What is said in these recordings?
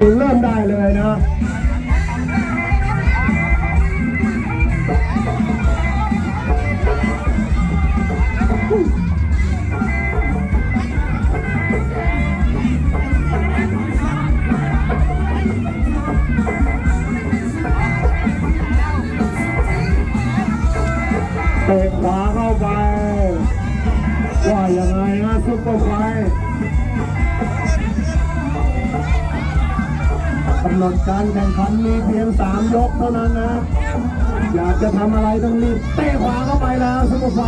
เริ่มได้เลยนะเตะขวาเข้าไป ว่าอยังไงนะซุปเปอร์ไฟ กำหนดการแข่งขันมีเพียงสามยกเท่านั้นนะ อยากจะทำอะไรต้องรีบเตะขวาเข้าไปแล้วซุปเปอร์ไฟ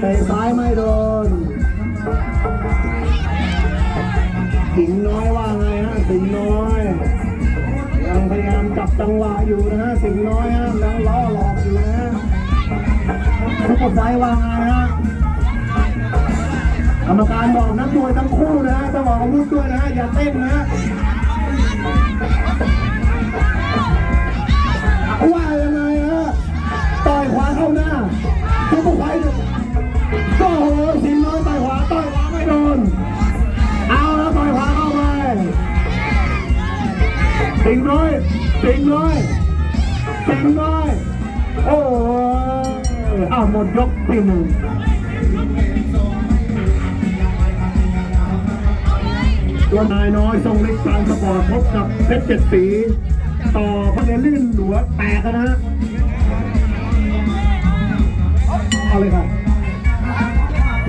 เตะซ้ายไม่โดนสิงน้อยว่าไงฮะสิงน้อยยังพยายามจับจังหวะอยู่นะฮะสิงน้อยฮะยังล้อหลอกอยู่นะฮะทุกคนใจว่าไงฮะ กรรมการบอกนักมวยทั้งคู่นะฮะต้องบอกอาวุธด้วยนะฮะอย่าเต้นนะว่ายังไงฮะต่อยขวาเข้าหน้าทุกคนใจก็โหสิงห์น้อยต่อยขวาต่อยขวาไม่โดนเอาแล้วต่อยขวาเข้าไปสิงน้อยสิงน้อยสิงน้อยโอ้ยอ้าวหมดยกที่หนึ่ง ตัวนายน้อยทรงฤทธิ์การสปอร์ตพบกับเพชรเจ็ดสี ต่อพันเนลื่นหลัวแตกกันนะฮะเอาเลยครับ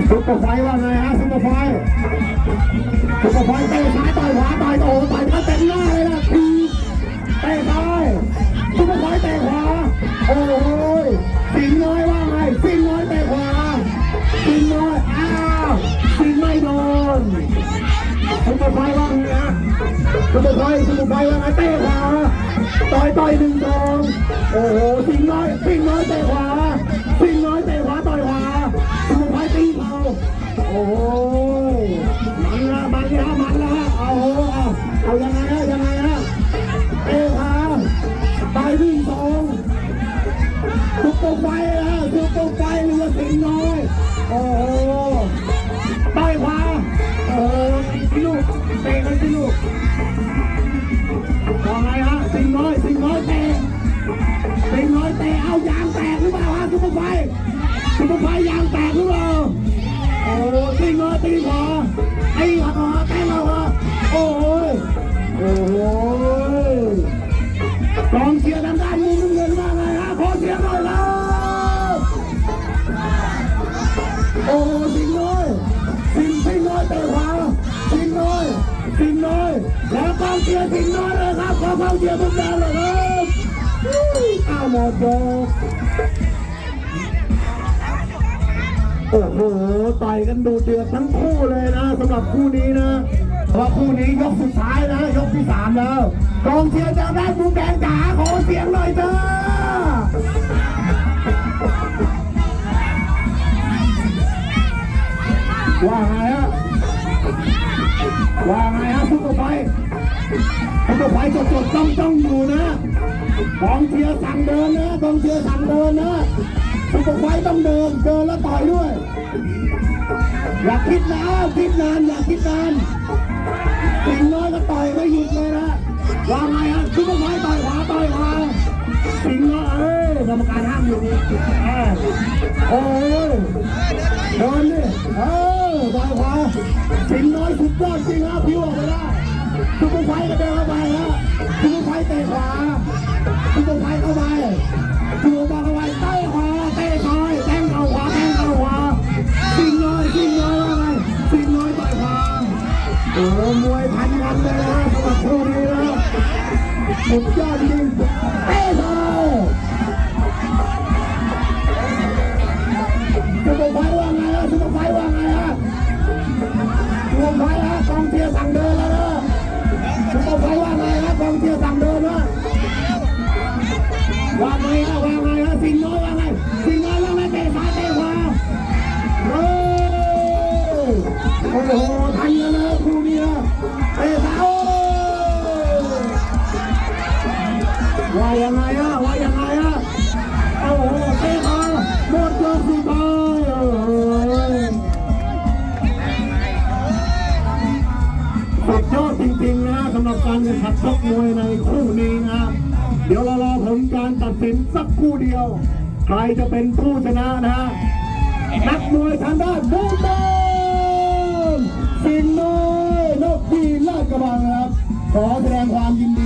ซุปเปอร์ไฟว่าไงฮะซุปเปอร์ไฟซุปเปอร์ไฟเตะซ้ายต่อยขวาต่อยโอ้ต่อยมาเต็มหน้าเลยนะทีเตะซ้ายซุปเปอร์ไฟเตะขวาโอ้ยสิงน้อยว่าไงสิงน้อยเตะขวาสิงน้อยอ้าวสิงไม่โดน ซุปเปอร์ไฟว่าไงฮะซุปเปอร์ไฟท์ซุปเปอร์ไฟว่าไงเตะขวาต่อยต่อยหนึ่งสองโอ้โหสิงน้อยสิงน้อยเตะขวาสิงน้อยเตะขวาต่อยขวาซุปเปอร์ไฟตีเข่าโอ้โหมันละมันละมันละเอาเอาเอายังไงฮะยังไงฮะเอพาไปวิ่งสองทุกตกไฟฮะทุกตกไฟเรือสิงน้อยโอ้โหไปขวา พี่ลูกเตะกันสิลูกว่าไงฮะสิงน้อยสิงน้อยเตะสิงน้อยเตะเอายางแตกหรือเปล่าฮะซุปเปอร์ไฟซุปเปอร์ไฟยางแตกหรือเปล่าโอ้สิงน้อยตีขวาตีขวาแข้งเราฮะโอ้โหโอ้โห องเชียร์สิงน้อยเลยครับขอเข้าเชียร์ทุกท่าเลยครับอ้าวหมดยโอ้โหต่อยกันดูเดือดทั้งคู่เลยนะสำหรับคู่นี้นะเพราะคู่นี้ยกสุดท้ายนะยกที่สามแล้วกองเชียร์จากด้านมุมแดงจ๋าขอเสียงหน่อยเถอะว่าไงฮะว่าไงฮะ คนไปทุกคนไปจดจดจ้องจ้องอยู่นะกองเชียร์สั่งเดินนะกองเชียร์สั่งเดินนะทุกคนไปต้องเดินเดินแล้วต่อยด้วย อย่าคิดนะคิดนานอย่าคิดนานสิ่งน้อยก็ต่อยไม่หยุดเลยนะว่าไงฮะทุกคนไปต่อยขวาต่อยขวาสิ่งน้อยเอ้ยกรรมการห้ามอยู่นี่เอ้โอ้ยเดินดิเออต่อยขวาสิ่งน้อยสุดยอดจริงครับพิวออกไปได้ ทุกคนไฟก็เดินเข้าไปฮะทุกคนไฟเตะขวาทุกคนไฟเข้าไปทุกคนไปเข้าไปเตะขวาเตะซอยแทงเข่าขวาแทงเข่าขวาสิ่งน้อยสิ่งน้อยว่าไงสิ่งน้อยต่อยขวาโอ้มวยพันกันเลยนะสำหรับคู่นี้นะสุดยอดจริง สั่งเดินด้วยวางไงฮะวางไงฮะสิงห์น้อยวางไงสิงห์น้อยว่าไงเตะซ้ายเตะขวาโอ้โห กับการแข่งขันชกมวยในคู่นี้นะเดี๋ยวเรารอผลการตัดสินสักคู่เดียว ใครจะเป็นผู้ชนะนะ นักมวยทางด้านมุมแดงสิงห์น้อยนกพีลาดกระบังนะครับ ขอแสดงความยินดี